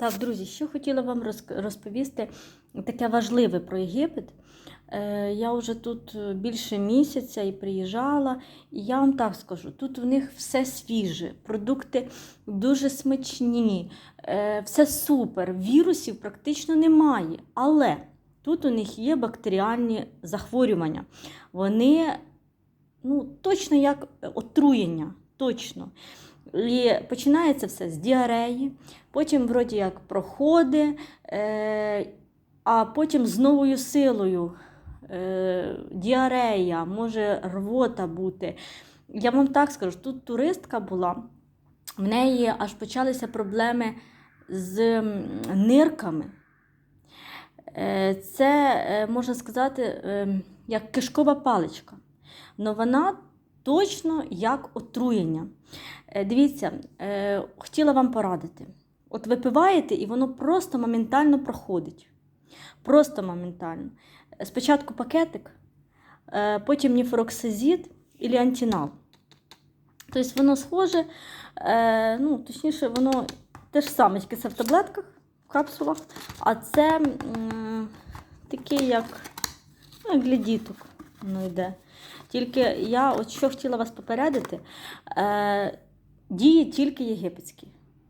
Так, друзі, що хотіла вам розповісти таке важливе про Єгипет. Е, Я вже тут е, більше місяця і приїжджала, і я вам так скажу: тут у них все свіже, продукти дуже смачні, е, все супер, вірусів практично немає. Але тут у них є бактеріальні захворювання. Вони ну, точно як отруєння, точно. І починається все з діареї, потім, вроді як, проходить, е, а потім з новою силою е, діарея, може рвота бути. Я вам так скажу, тут туристка була, в неї аж почалися проблеми з нирками. Е, Це, можна сказати, е, як кишкова паличка. Но вона точно як отруєння. Е, Дивіться, е, хотіла вам порадити. От випиваєте, і воно просто моментально проходить. Просто моментально. Спочатку пакетик, е, потім ніфроксизід і антинал. Тобто воно схоже, ну, точніше, воно те ж саме, тільки це в таблетках, в капсулах, а це таке, як, ну, як для діток воно йде. Тільки я от що хотіла вас попередити, е, діє тільки єгипетські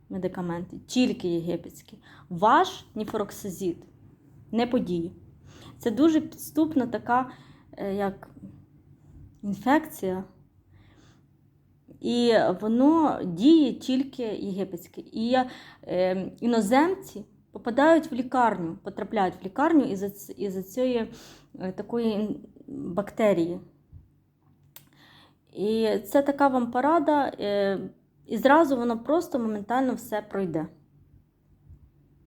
медикаменти, тільки єгипетські. Ваш ніфроксизід не подіє. Це дуже підступна така е, як інфекція. І воно діє тільки єгипетське. І е, іноземці попадають в лікарню, потрапляють в лікарню із-за із-за цієї е, такої бактерії. І це така вам порада, е, і зразу воно просто моментально все пройде.